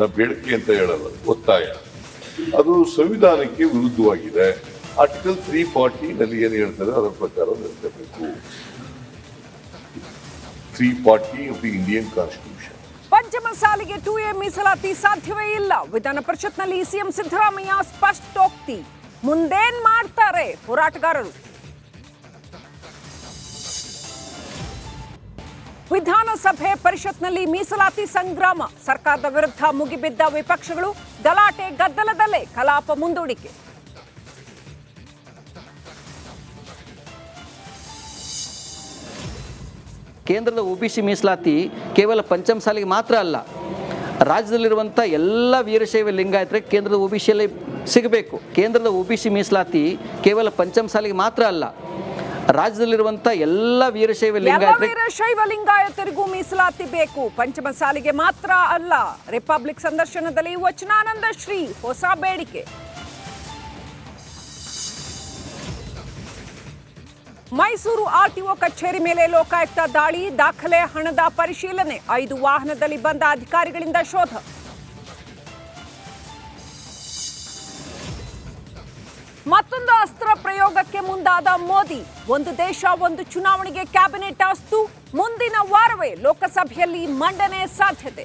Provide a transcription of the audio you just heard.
ನಾ ಬೇಡಿಕೆ ಅಂತ ಹೇಳಲ್ಲ, ಒತ್ತಾಯ. ಅದು ಸಂವಿಧಾನಕ್ಕೆ ವಿರುದ್ಧವಾಗಿದೆ. ಆರ್ಟಿಕಲ್ ತ್ರೀ ಫಾರ್ಟಿ ನಲ್ಲಿ ಏನು ಹೇಳ್ತಾರೆ, ಅದರ ಪ್ರಕಾರ ನಡೆಸಬೇಕು three forty of the Indian constitution ಪಂಚಮ ಸಾಲಿಗೆ ಟೂ ಎ ಮೀಸಲಾತಿ ಸಾಧ್ಯವೇ ಇಲ್ಲ. ವಿಧಾನ ಪರಿಷತ್ನಲ್ಲಿ ಸಿಎಂ ಸಿದ್ದರಾಮಯ್ಯ ಸ್ಪಷ್ಟೋಕ್ತಿ. ಮುಂದೇನ್ ಮಾಡ್ತಾರೆ ಹೋರಾಟಗಾರರು? ವಿಧಾನಸಭೆ ಪರಿಷತ್ನಲ್ಲಿ ಮೀಸಲಾತಿ ಸಂಗ್ರಾಮ. ಸರ್ಕಾರದ ವಿರುದ್ಧ ಮುಗಿಬಿದ್ದ ವಿಪಕ್ಷಗಳು ಗಲಾಟೆ ಗದ್ದಲದಲ್ಲೇ ಕಲಾಪ ಮುಂದೂಡಿಕೆ. ಕೇಂದ್ರದ ಒ ಮೀಸಲಾತಿ ಕೇವಲ ಪಂಚಮ ಸಾಲಿಗೆ ಮಾತ್ರ ಅಲ್ಲ ರಾಜ್ಯದಲ್ಲಿರುವಂಥ ಎಲ್ಲ ವೀರಶೈವ ಲಿಂಗಾಯತರಿಗೆ ಕೇಂದ್ರದ ಒ ಬಿ ಸಿಗಬೇಕು. ಕೇಂದ್ರದ ಒ ಮೀಸಲಾತಿ ಕೇವಲ ಪಂಚಮ ಸಾಲಿಗೆ ಮಾತ್ರ ಅಲ್ಲ ರಾಜ್ಯದಲ್ಲಿರುವಂಥ ಎಲ್ಲ ವೀರಶೈವ ಎಲ್ಲ ವೀರಶೈವ ಲಿಂಗಾಯತರಿಗೂ ಮೀಸಲಾತಿ ಬೇಕು. ಪಂಚಮಸಾಲಿಗೆ ಮಾತ್ರ ಅಲ್ಲ ರಿಪಬ್ಲಿಕ್ ಸಂದರ್ಶನದಲ್ಲಿ ವಚನಾನಂದ ಶ್ರೀ ಹೊಸ ಬೇಡಿಕೆ. ಮೈಸೂರು ಆರ್ಟಿಒ ಕಚೇರಿ ಮೇಲೆ ಲೋಕಾಯುಕ್ತ ದಾಳಿ ದಾಖಲೆ ಹಣದ ಪರಿಶೀಲನೆ ಐದು ವಾಹನದಲ್ಲಿ ಬಂದ ಅಧಿಕಾರಿಗಳಿಂದ ಶೋಧ. ಮತ್ತೊಂದು ಅಸ್ತ್ರ ಪ್ರಯೋಗಕ್ಕೆ ಮುಂದಾದ ಮೋದಿ, ಒಂದು ದೇಶ, ಒಂದು ಚುನಾವಣೆಗೆ ಕ್ಯಾಬಿನೆಟ್ ಅಸ್ತು ಮುಂದಿನ ವಾರವೇ ಲೋಕಸಭೆಯಲ್ಲಿ ಮಂಡನೆ ಸಾಧ್ಯತೆ.